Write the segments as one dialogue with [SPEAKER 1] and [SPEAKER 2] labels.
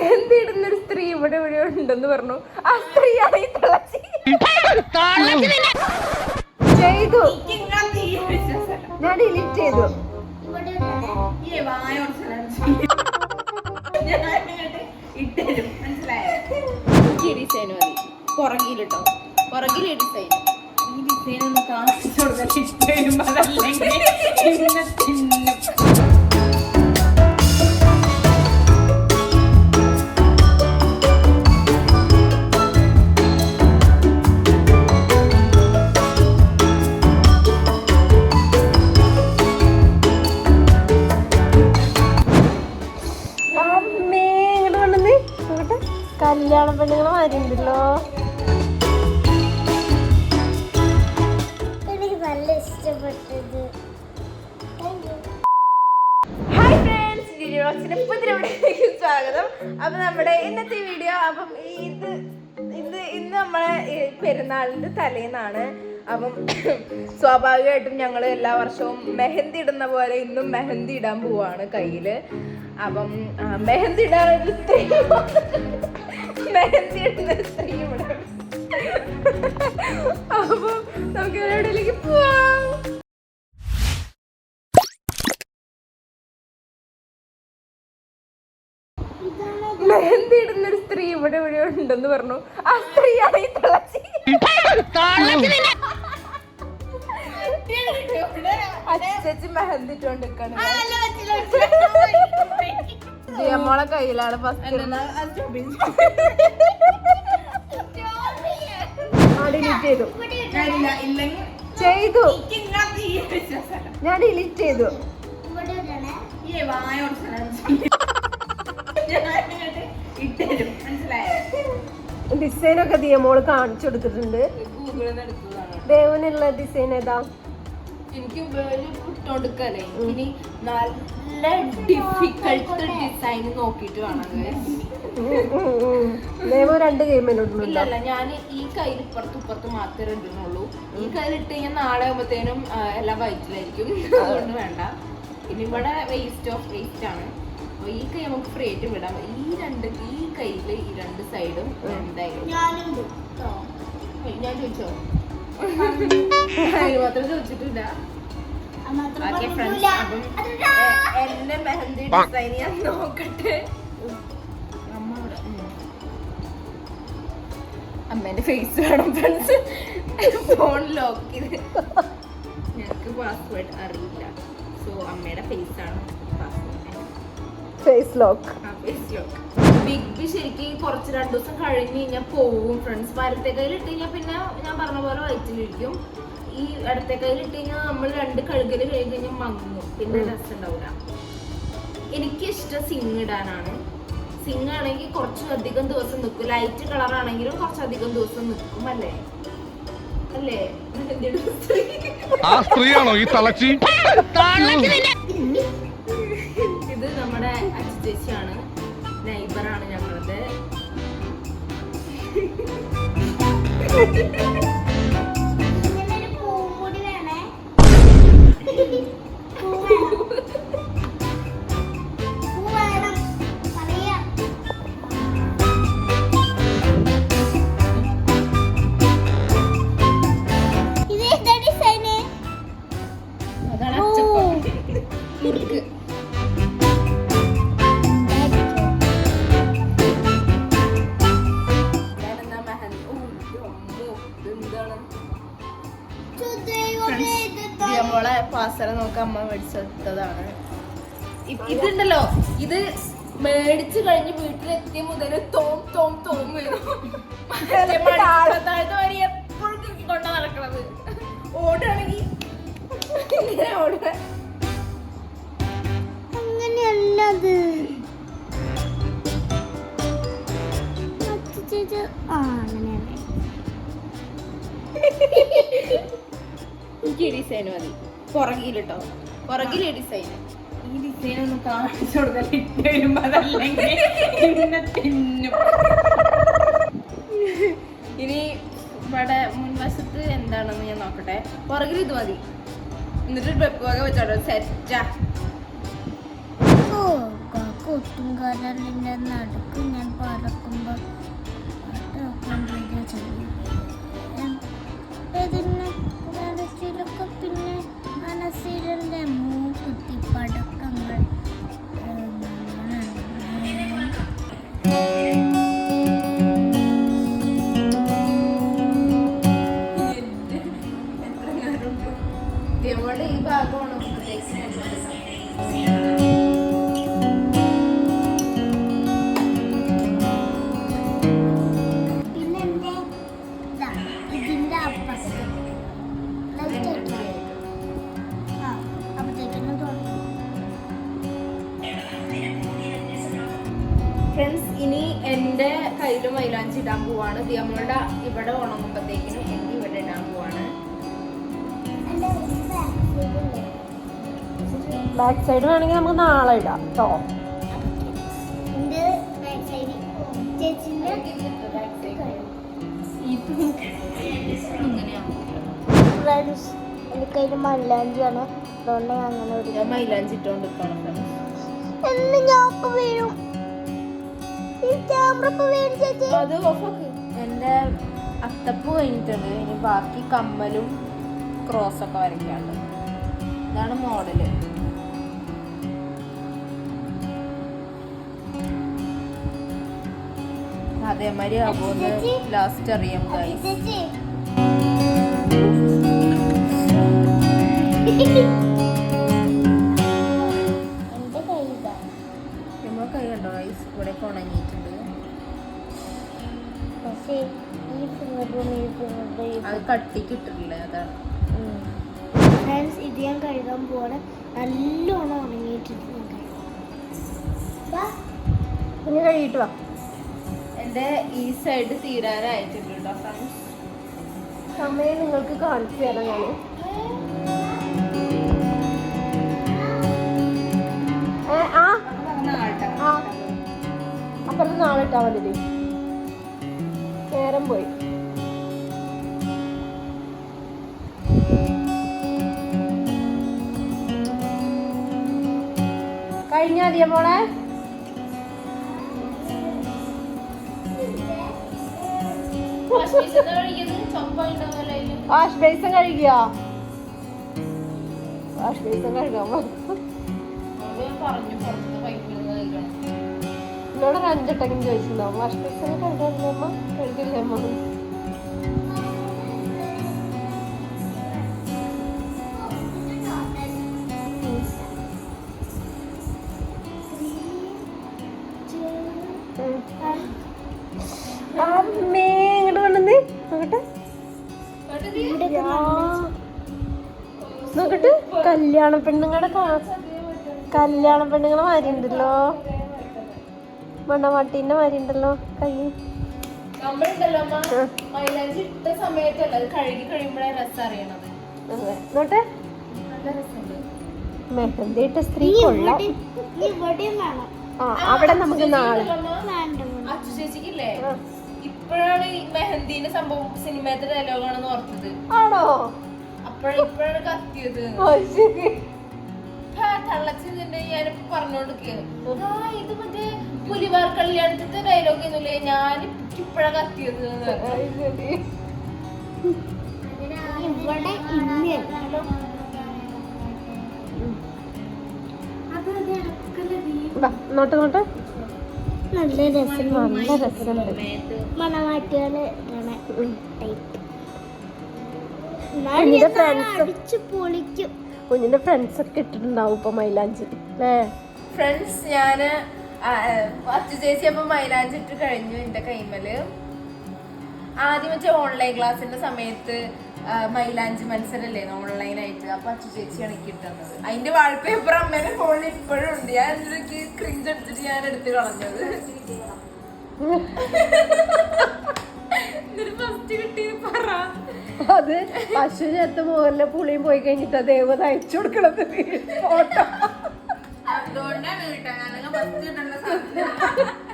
[SPEAKER 1] മെഹന്തി ഇടുന്ന ഒരു സ്ത്രീ ഇവിടെ ഇവിടെ ഉണ്ടെന്ന് പറഞ്ഞു. ആ സ്ത്രീയാണ് ഈ തുളസി. ചെയ്തു. ഞാൻ ഡിലീറ്റ് ചെയ്തു.
[SPEAKER 2] ഡിസൈൻ ഈ ഡിസൈൻ ഒന്ന് കാണിച്ചു കൊടുക്കാൻ ഇഷ്ടം
[SPEAKER 1] കല്യാണ പെണ്ണുങ്ങൾ മാരിണ്ടല്ലോ
[SPEAKER 3] എനിക്ക് നല്ല ഇഷ്ടപ്പെട്ടത്.
[SPEAKER 1] ഹായ് ഫ്രണ്ട്സ് സ്വാഗതം. അപ്പൊ നമ്മുടെ ഇന്നത്തെ വീഡിയോ അപ്പം ഇത് ഇത് ഇന്ന് നമ്മളെ പെരുന്നാളിന്റെ തലേന്നാണ്. അപ്പം സ്വാഭാവികമായിട്ടും ഞങ്ങൾ എല്ലാ വർഷവും മെഹന്തി ഇടുന്ന പോലെ ഇന്നും മെഹന്തി ഇടാൻ പോവാണ് കയ്യിൽ. അപ്പം മെഹന്തി ഇടാൻ സ്ത്രീ സ്ത്രീ ഇവിടെ നമുക്ക് പോവാം? മെഹന്തി ഇടുന്ന ഒരു സ്ത്രീ ഇവിടെ ഇവിടെ ഉണ്ടെന്ന് പറഞ്ഞു. ആ സ്ത്രീയാണ് ഈ തുളസി. അച്ചച്ചി മെഹന്തി ദിയമോളെ കയ്യിലാണ് ചെയ്തു. ചെയ്തു. ഞാൻ ഡിലീറ്റ് ചെയ്തു. ഡിസൈനൊക്കെ ദിയമോൾ കാണിച്ചു കൊടുത്തിട്ടുണ്ട്. ദേവനുള്ള ഡിസൈൻ ഏതാ?
[SPEAKER 2] എനിക്ക് വേറെ ഇട്ടുകൊടുക്കല്ലേ ഇനി നല്ല ഡിഫിക്കൾട്ട് ഡിസൈൻ നോക്കിയിട്ട് വേണം.
[SPEAKER 1] ദേവ രണ്ട് ഗെയിമിലുണ്ടല്ലോ
[SPEAKER 2] ഇല്ലല്ല ഞാൻ ഈ കയ്യിൽ ഇപ്പുറത്ത് ഇപ്പുറത്ത് മാത്രമേ ഇടുന്നുള്ളൂ. ഈ കയ്യിൽ ഇട്ട് കഴിഞ്ഞാൽ നാളെ ആകുമ്പോഴത്തേനും എല്ലാം വയറ്റിലായിരിക്കും. അതുകൊണ്ട് വേണ്ട. പിന്നെ ഇവിടെ വേസ്റ്റ് ഓഫ് വേസ്റ്റ് ആണ്. അപ്പൊ ഈ കൈ നമുക്ക് ഫ്രീ ആയിട്ട് വിടാം. ഈ രണ്ട് ഈ കയ്യിൽ ഈ രണ്ട് സൈഡും എന്തായാലും. ഞാൻ ചോദിച്ചോ? മാത്രം ചോദിച്ചിട്ടില്ല
[SPEAKER 3] അത് മാത്രം
[SPEAKER 2] ഓക്കെ ഫ്രണ്ട്സ്
[SPEAKER 3] പറഞ്ഞിട്ടില്ല.
[SPEAKER 2] അപ്പം
[SPEAKER 3] അതെന്താ?
[SPEAKER 2] എന്റെ മെഹന്തി ഡിസൈൻ ഞാൻ നോക്കട്ടെ. അമ്മ അമ്മേന്റെ ഫേസ് വേണം ഫ്രണ്ട്സ് ഫോൺ ലോക്ക് ചെയ്ത്. ഞങ്ങൾക്ക് പാസ്വേഡ് അറിയില്ല. സോ അമ്മയുടെ ഫേസ് ആണ് password
[SPEAKER 1] face lock
[SPEAKER 2] big B ശരിക്കും കുറച്ച് രണ്ടു ദിവസം കഴിഞ്ഞ് കഴിഞ്ഞാൽ പോകും ഫ്രണ്ട്സ് വരത്തെ കയ്യിൽ ഇട്ട് കഴിഞ്ഞാൽ പിന്നെ ഞാൻ പറഞ്ഞ പോലെ വയറ്റിലിരിക്കും. ഈ ഇടത്തെ കയ്യിൽ ഇട്ട് കഴിഞ്ഞാൽ നമ്മൾ രണ്ട് കഴുകൽ കഴിഞ്ഞ് കഴിഞ്ഞാൽ മങ്ങും. പിന്നെ രസം ഉണ്ടാവില്ല എനിക്ക് ഇഷ്ടം സിങ് ഇടാനാണ്. സിങ് ആണെങ്കിൽ കുറച്ചധികം ദിവസം നിൽക്കും ലൈറ്റ് കളർ ആണെങ്കിലും കുറച്ചധികം ദിവസം നിൽക്കും അല്ലേ? അല്ലേ?
[SPEAKER 4] ആ സ്ത്രീയാണോ ഈ തളച്ചി?
[SPEAKER 2] ഇത് നമ്മുടെ അച്ഛ ചേച്ചിയാണ്. നൈബറാണ് ഞങ്ങളത് പാസറ നോക്കാൻ അമ്മ മേടിച്ചെടുത്തതാണ് ഇതുണ്ടല്ലോ ഇത് മേടിച്ചു കഴിഞ്ഞ് വീട്ടിലെത്തിയ മുതൽ തോം തോം തോം താഴത്തെ വരെ എപ്പോഴും കൊണ്ട നടക്കണത്. ഓടുകയാണെങ്കിൽ ഇങ്ങനെ ഓടുക.
[SPEAKER 3] അങ്ങനെയല്ലത്. ആ അങ്ങനെയല്ലേ
[SPEAKER 2] എനിക്ക് ഡിസൈൻ മതി. പുറകിലിട്ടോ? പുറകിലെ ഡിസൈൻ ഈ ഡിസൈൻ ഒന്ന് കാണിച്ചു കൊടുക്കാൻ ഇട്ട് വരുമ്പോ അതല്ലെങ്കിൽ തിന്നും. ഇനി ഇവിടെ മുൻവശത്ത് എന്താണെന്ന് ഞാൻ നോക്കട്ടെ. പുറകിൽ ഇത് മതി. എന്നിട്ട് വെപ്പ് വക വെച്ചോട്ടോ. സെറ്റാ
[SPEAKER 3] ഒട്ടും കൊട്ടും നടുക്ക് ഞാൻ പറക്കുമ്പോൾ
[SPEAKER 2] പോവാണ്. ദിയമ്മയുടെ ഇവിടെ ഉണങ്ങുമ്പോഴത്തേക്കിനും എനിക്ക് ഇവിടെ ഇടാൻ പോവാണ്.
[SPEAKER 3] ബാക്ക്
[SPEAKER 1] സൈഡ് വേണമെങ്കിൽ നമുക്ക് നാളെ ഇടാം കേട്ടോ
[SPEAKER 3] മൈലാഞ്ചിട്ടോണ്ട് എനിക്കതിന് അതുകൊണ്ട് അങ്ങനെ ഒരു
[SPEAKER 2] മൈലാഞ്ചി
[SPEAKER 3] എന്ന് ഞാൻ വീഴും
[SPEAKER 2] അത് ഓഫാക്ക്
[SPEAKER 1] എന്റെ അത്തപ്പ് കഴിഞ്ഞിട്ടുണ്ട്. ഇനി ബാക്കി കമ്മലും ക്രോസൊക്കെ വരയ്ക്കാണ്ട്. ഇതാണ് മോഡൽ അതേമാതിരി ആകുമെന്ന് ലാസ്റ്റ് അറിയാം ഗൈസ് അത് കട്ടിക്ക് ഇട്ടിട്ടില്ലേ അതാണ്.
[SPEAKER 3] ഫ്രണ്ട്സ് ഇത് ഞാൻ കഴുകാൻ പോവാണ്. നല്ലോണം ഉണങ്ങിയിട്ടിട്ട് ഞാൻ കഴുകാം
[SPEAKER 1] വാ.
[SPEAKER 2] എന്റെ ഈ സൈഡ് തീരാനായിട്ടുണ്ട് കേട്ടോ ഫ്രണ്ട്സ്
[SPEAKER 1] സമയം നിങ്ങൾക്ക് കാണിച്ചു തരാം ഞാൻ അപ്പുറത്ത് നാളെ. ഇട്ടാ മതി. നേരം പോയി. കഴിഞ്ഞ മതിയ മോളെ? വാഷ് ബേസൻ കഴുകിയോ വാഷ് ബേസൻ കഴുകാൻ എന്നോട് ഒരു അഞ്ചെട്ടെങ്കിലും ചോദിച്ചിട്ടുണ്ടാവും. വാഷ് ബേസൻ കഴുകാറില്ലേ അമ്മ? അമ്മ ഇങ്ങോട്ട് കൊണ്ടുവന്നേ. നോക്കട്ടെ. നോക്കട്ടെ. കല്യാണ പെണ്ണുങ്ങളുടെ കല്യാണ പെണ്ണുങ്ങളെ മാരി ഉണ്ടല്ലോ. മണ്ണമാട്ടീന്റെ മാരി ഉണ്ടല്ലോ. കൈ. നോട്ടെ മെഹന്തി ഇട്ട സ്ത്രീ കൊള്ളാം. അവിടെ നമുക്ക് നാളെ.
[SPEAKER 2] അച്ചു ചേച്ചിക്കില്ലേ. ഇപ്പോഴാണ് ഈ മെഹന്തിന്റെ സംഭവം സിനിമയത്തെ ഡയലോഗാണെന്ന് ഓർത്തത്.
[SPEAKER 1] ആണോ?
[SPEAKER 2] അപ്പോഴാണ് ഇപ്പോഴാണ് കത്തിയത്. തള്ളച്ചിന്റെ ഞാനിപ്പോ പറഞ്ഞോണ്ടിരിക്കുകയാണ് ആ ഇത് മറ്റേ പുലിവാർ കല്യാണത്തിന്റെ ഡയലോഗ് ഒന്നുമില്ലേ? ഞാൻ ഇപ്പഴാ കത്തിയത്.
[SPEAKER 3] ഇവിടെ ഇല്ല
[SPEAKER 1] നോട്ട് നോട്ട്
[SPEAKER 3] നല്ല രസം
[SPEAKER 1] നല്ല രസമുണ്ട്. മണവാട്ടികൾ.
[SPEAKER 3] അടിച്ചു പൊളിക്കും.
[SPEAKER 1] കുഞ്ഞിന്റെ ഫ്രണ്ട്സ് ഒക്കെ ഇട്ടിട്ടുണ്ടാവും ഇപ്പൊ മൈലാഞ്ചി അല്ലേ
[SPEAKER 2] ഫ്രണ്ട്സ് ഞാൻ അച്ഛ ചേച്ചി അപ്പൊ മൈലാഞ്ചി ഇട്ട് കഴിഞ്ഞു എന്റെ കൈമൽ. ആദ്യം വെച്ച ഓൺലൈൻ ക്ലാസ്സിന്റെ സമയത്ത് മൈലാഞ്ചി മത്സരല്ലേ ഓൺലൈനായിട്ട് അപ്പൊ അച്ഛ ചേച്ചിയാണ് എനിക്ക് ഇട്ടുന്നത് അതിന്റെ വാൾപേപ്പർ അമ്മേന്റെ ഫോണിൽ ഇപ്പോഴും ഉണ്ട്. ഞാൻ എനിക്ക് ക്രിഞ്ച് എടുത്തിട്ട് ഞാൻ എടുത്ത് കളഞ്ഞത്.
[SPEAKER 1] അത് പശു ചേർത്ത് മുകളിലെ പുളിയും പോയി കഴിഞ്ഞിട്ട് ദേവത അയച്ചു കൊടുക്കണത്. ഫോട്ടോ.
[SPEAKER 2] അതുകൊണ്ടാണ് കേട്ടോ. ഞാനങ്ങ് ഫസ്റ്റ് കിട്ടുന്ന സാധനം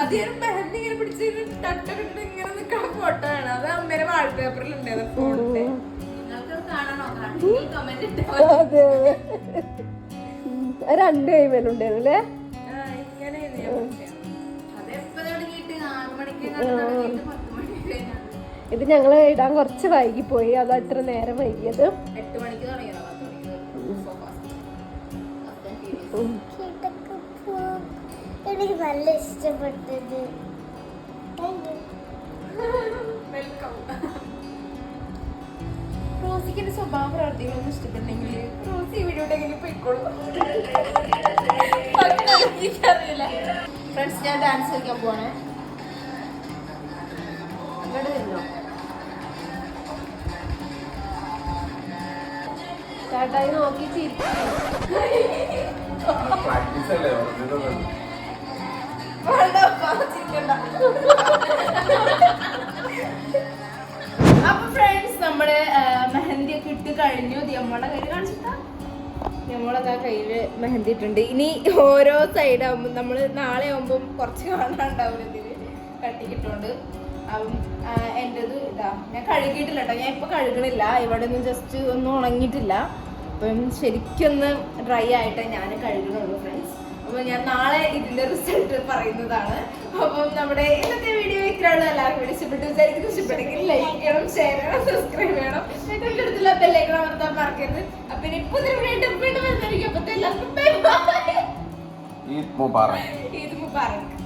[SPEAKER 2] അത് ഞാൻ മെഹന്തി ഇങ്ങനെ പിടിച്ച് തട്ടൊക്കെ ഇങ്ങനെ നിൽക്കുന്ന ഫോട്ടോ ആണ്. അത് അമ്മേരെ വാൾപേപ്പറിൽ ഉണ്ട്. അത്. ഫോണിന്റെ
[SPEAKER 1] രണ്ട് കൈമേലുണ്ടായിരുന്നു അല്ലേ?
[SPEAKER 2] ഇത് ഞങ്ങൾ ഇടാൻ കുറച്ച് പോയി അതാ ഇത്ര നേരം വൈകിയത്.
[SPEAKER 1] എട്ട് മണിക്ക്
[SPEAKER 3] നല്ല ഇഷ്ടപ്പെട്ടത്. താങ്ക് യു
[SPEAKER 2] റോസിക്ക് എന്റെ സ്വഭാവ പ്രവർത്തികളൊന്നും ഇഷ്ടപ്പെട്ടെങ്കിൽ റോസി വീഡിയോടെങ്കിലും പോയിക്കോളൂ. എനിക്കറിയില്ല ഫ്രണ്ട്സ് ഞാൻ ഡാൻസ് കളിക്കാൻ പോവാണ് അങ്ങോട്ട് വരുന്നോ? ചേട്ടായി നോക്കി ചിരിക്കും അപ്പാ, ഫ്രണ്ട്സ് നമ്മുടെ ആ, മെഹന്തി ഒക്കെ ഇട്ട് കഴിഞ്ഞു. നമ്മുടെ കയ്യിൽ കാണിച്ചിട്ടാ. നമ്മളതാ കയ്യിൽ മെഹന്തി ഇട്ടുണ്ട് ഇനി ഓരോ സൈഡ് ആകുമ്പോൾ നമ്മൾ നാളെ ആകുമ്പോൾ കുറച്ച് കാണാണ്ടാവും ഇതിൽ. കട്ടിക്കിട്ടുണ്ട് അപ്പം ആ, എന്റെത് ഇതാ ഞാൻ കഴുകിയിട്ടില്ല കേട്ടോ. ഞാൻ ഇപ്പൊ കഴുകണില്ല. ഇവിടെ ഒന്നും ജസ്റ്റ് ഒന്നും ഉണങ്ങിയിട്ടില്ല. അപ്പം ശരിക്കൊന്ന് ഡ്രൈ ആയിട്ടേ ഞാൻ കഴുകണുള്ളൂ ഫ്രണ്ട്സ് അപ്പൊ ഞാൻ നാളെ ഇതിന്റെ റിസൾട്ട് പറയുന്നതാണ്. അപ്പം നമ്മുടെ ഇന്നത്തെ വീഡിയോ ഇത്രയാണ് എല്ലാവർക്കും വീഡിയോ ഇഷ്ടപ്പെട്ടു വിചാരിക്കുന്നു. ഇഷ്ടപ്പെട്ടെങ്കിൽ ലൈക്ക് ചെയ്യണം ഷെയർ ചെയ്യണം സബ്സ്ക്രൈബ് ചെയ്യണം. തൊട്ടടുത്തുള്ള ബെല്ലൈക്കൺ അമർത്താൻ മറക്കരുത്. അപ്പൊ ഇനി പുതിയ വീണ്ടും വീണ്ടും വരുന്നതായിരിക്കും. അപ്പൊ എല്ലാവർക്കും
[SPEAKER 5] ഈദ്
[SPEAKER 2] മുബാറക്